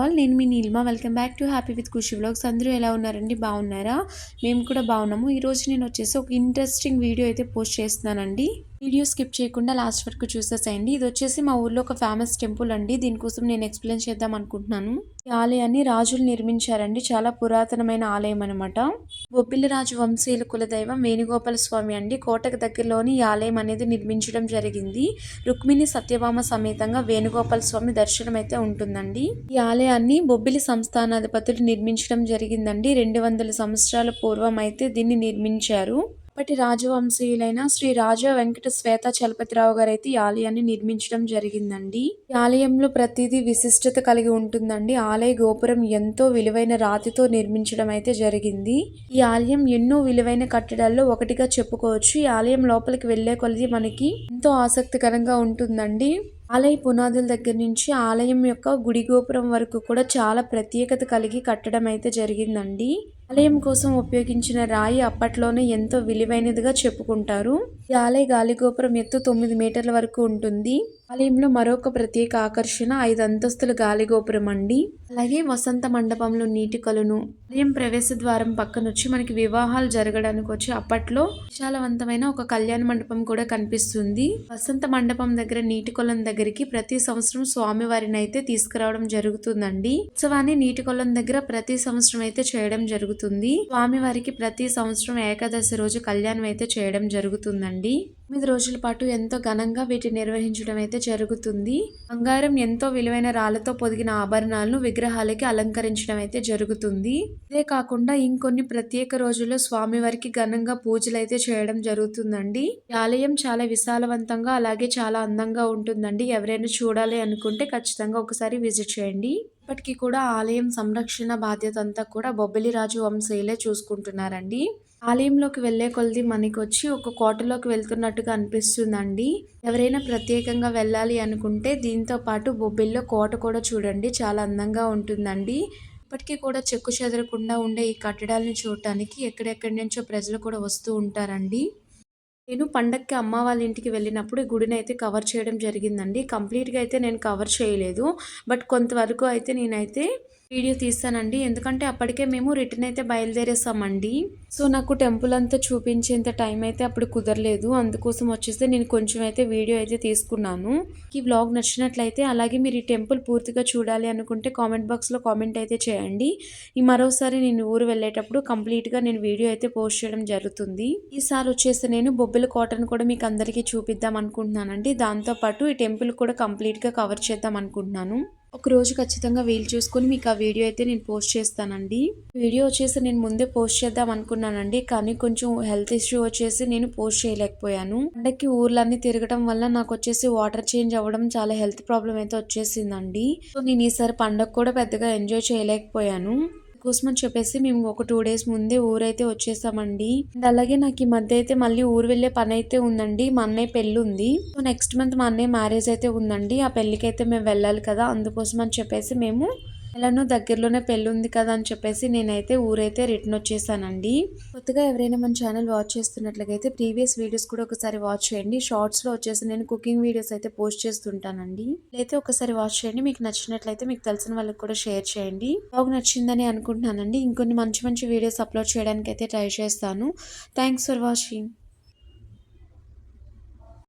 All నేను మీ Neelima. Welcome back to happy with Khushi blogs అందరూ ఎలా ఉన్నారండి? బాగున్నారా? మేము కూడా బాగున్నాము. ఈరోజు నేను వచ్చేసి ఒక ఇంట్రెస్టింగ్ వీడియో అయితే పోస్ట్ చేస్తున్నానండి. వీడియో స్కిప్ చేయకుండా లాస్ట్ వరకు చూసేసేయండి. ఇది వచ్చేసి మా ఊర్లో ఒక ఫేమస్ టెంపుల్ అండి. దీనికోసం నేను ఎక్స్ప్లెయిన్ చేద్దాం అనుకుంటున్నాను. ఈ ఆలయాన్ని రాజులు నిర్మించారండి. చాలా పురాతనమైన ఆలయం అనమాట బొబ్బిలిరాజు వంశీయుల కులదైవం వేణుగోపాల స్వామి అండి. కోటకు దగ్గరలోని ఈ ఆలయం అనేది నిర్మించడం జరిగింది. రుక్మిణి సత్యభామ సమేతంగా వేణుగోపాల స్వామి దర్శనం అయితే ఉంటుందండి. ఈ ఆలయాన్ని బొబ్బిలి సంస్థానాధిపతులు నిర్మించడం జరిగిందండి. రెండు వందల సంవత్సరాల పూర్వం అయితే దీన్ని నిర్మించారు. అప్పటి రాజవంశీయులైన శ్రీ రాజా వెంకట శ్వేత చలపతిరావు గారు అయితే ఈ ఆలయాన్ని నిర్మించడం జరిగిందండి. ఈ ఆలయంలో ప్రతిదీ విశిష్టత కలిగి ఉంటుందండి. ఆలయ గోపురం ఎంతో విలువైన రాతితో నిర్మించడం అయితే జరిగింది. ఈ ఆలయం ఎన్నో విలువైన కట్టడాల్లో ఒకటిగా చెప్పుకోవచ్చు. ఈ ఆలయం లోపలికి వెళ్ళే కొలది మనకి ఎంతో ఆసక్తికరంగా ఉంటుందండి. ఆలయ పునాదుల దగ్గర నుంచి ఆలయం యొక్క గుడి గోపురం వరకు కూడా చాలా ప్రత్యేకత కలిగి కట్టడం అయితే జరిగిందండి. ఆలయం కోసం ఉపయోగించిన రాయి అప్పట్లోనే ఎంతో విలువైనదిగా చెప్పుకుంటారు. ఈ ఆలయ గాలిగోపురం ఎత్తు తొమ్మిది మీటర్ల వరకు ఉంటుంది. ఆలయంలో మరొక ప్రత్యేక ఆకర్షణ ఐదు అంతస్తుల గాలిగోపురం అండి. అలాగే వసంత మండపంలో నీటి కలును ఆలయం ప్రవేశ ద్వారం పక్కన వచ్చి మనకి వివాహాలు జరగడానికి వచ్చి అప్పట్లో విశాలవంతమైన ఒక కళ్యాణ మండపం కూడా కనిపిస్తుంది. వసంత మండపం దగ్గర నీటి కొలం దగ్గరికి ప్రతి సంవత్సరం స్వామివారిని అయితే తీసుకురావడం జరుగుతుందండి. ఉత్సవాన్ని నీటి కొలం దగ్గర ప్రతి సంవత్సరం అయితే చేయడం జరుగుతుంది. స్వామివారికి ప్రతి సంవత్సరం ఏకాదశి రోజు కళ్యాణం అయితే చేయడం జరుగుతుందండి. తొమ్మిది రోజుల పాటు ఎంతో ఘనంగా వీటిని నిర్వహించడం అయితే జరుగుతుంది. బంగారం ఎంతో విలువైన రాళ్ళతో పొదిగిన ఆభరణాలను విగ్రహాలకి అలంకరించడం అయితే జరుగుతుంది. ఇదే కాకుండా ఇంకొన్ని ప్రత్యేక రోజుల్లో స్వామివారికి ఘనంగా పూజలు అయితే చేయడం జరుగుతుందండి. ఈ ఆలయం చాలా విశాలవంతంగా అలాగే చాలా అందంగా ఉంటుందండి. ఎవరైనా చూడాలి అనుకుంటే ఖచ్చితంగా ఒకసారి విజిట్ చేయండి. ఇప్పటికీ కూడా ఆలయం సంరక్షణ బాధ్యత అంతా కూడా బొబ్బిలి రాజు వంశీయులే చూసుకుంటున్నారండి. ఆలయంలోకి వెళ్ళే కొలది మనకి వచ్చి ఒక కోటలోకి వెళ్తున్నట్టుగా అనిపిస్తుందండి. ఎవరైనా ప్రత్యేకంగా వెళ్ళాలి అనుకుంటే దీంతో పాటు బొబ్బిల్లో కోట కూడా చూడండి చాలా అందంగా ఉంటుందండి. ఇప్పటికీ కూడా చెక్కు చెదరకుండా ఉండే ఈ కట్టడాలను చూడటానికి ఎక్కడెక్కడి నుంచో ప్రజలు కూడా వస్తూ ఉంటారండి. నేను పండక్కి అమ్మ వాళ్ళ ఇంటికి వెళ్ళినప్పుడు ఈ గుడిని అయితే కవర్ చేయడం జరిగిందండి. కంప్లీట్గా అయితే నేను కవర్ చేయలేదు. బట్ కొంతవరకు అయితే నేనైతే వీడియో తీస్తానండి. ఎందుకంటే అప్పటికే మేము రిటర్న్ అయితే బయలుదేరేసామండి. సో నాకు టెంపుల్ అంతా చూపించేంత టైం అయితే అప్పుడు కుదరలేదు. అందుకోసం వచ్చేస్తే నేను కొంచెం అయితే వీడియో అయితే తీసుకున్నాను. ఈ వ్లాగ్ నచ్చినట్లయితే అలాగే మీరు ఈ టెంపుల్ పూర్తిగా చూడాలి అనుకుంటే కామెంట్ బాక్స్లో కామెంట్ అయితే చేయండి. ఈ మరోసారి నేను ఊరు వెళ్ళేటప్పుడు కంప్లీట్గా నేను వీడియో అయితే పోస్ట్ చేయడం జరుగుతుంది. ఈసారి వచ్చేసి నేను బొబ్బిల కోటను కూడా మీకు అందరికీ చూపిద్దాం అనుకుంటున్నానండి. దాంతోపాటు ఈ టెంపుల్ కూడా కంప్లీట్గా కవర్ చేద్దాం అనుకుంటున్నాను. ఒకరోజు ఖచ్చితంగా వీలు చూసుకొని మీకు ఆ వీడియో అయితే నేను పోస్ట్ చేస్తానండి. వీడియో వచ్చేసి నేను ముందే పోస్ట్ చేద్దాం అనుకున్నానండి కానీ కొంచెం హెల్త్ ఇష్యూ వచ్చేసి నేను పోస్ట్ చేయలేకపోయాను. పండక్కి ఊర్లన్నీ తిరగడం వల్ల నాకు వచ్చేసి వాటర్ చేంజ్ అవ్వడం చాలా హెల్త్ ప్రాబ్లం అయితే వచ్చేసిందండి. సో నేను ఈసారి పండగ కూడా పెద్దగా ఎంజాయ్ చేయలేకపోయాను. కోసమని చెప్పేసి మేము ఒక టూ డేస్ ముందే ఊరైతే వచ్చేసామండి. అండ్ అలాగే నాకు ఈ మధ్య అయితే మళ్ళీ ఊరు వెళ్ళే పని అయితే ఉందండి. మా అన్నయ్య పెళ్ళి ఉంది. సో నెక్స్ట్ మంత్ మా అన్నయ్య మ్యారేజ్ అయితే ఉందండి. ఆ పెళ్ళికి అయితే మేము వెళ్ళాలి కదా అందుకోసం అని చెప్పేసి మేము ఎలానో దగ్గరలోనే పెళ్ళి ఉంది కదా అని చెప్పేసి నేనైతే ఊరైతే రిటర్న్ వచ్చేసానండి. కొత్తగా ఎవరైనా మన ఛానల్ వాచ్ చేస్తున్నట్లయితే ప్రీవియస్ వీడియోస్ కూడా ఒకసారి వాచ్ చేయండి. షార్ట్స్లో వచ్చేసి నేను కుకింగ్ వీడియోస్ అయితే పోస్ట్ చేస్తుంటానండి. అయితే ఒకసారి వాచ్ చేయండి. మీకు నచ్చినట్లయితే మీకు తెలిసిన వాళ్ళకి కూడా షేర్ చేయండి. బాగా నచ్చిందని అనుకుంటున్నానండి. ఇంకొన్ని మంచి మంచి వీడియోస్ అప్లోడ్ చేయడానికి అయితే ట్రై చేస్తాను. Thanks for watching.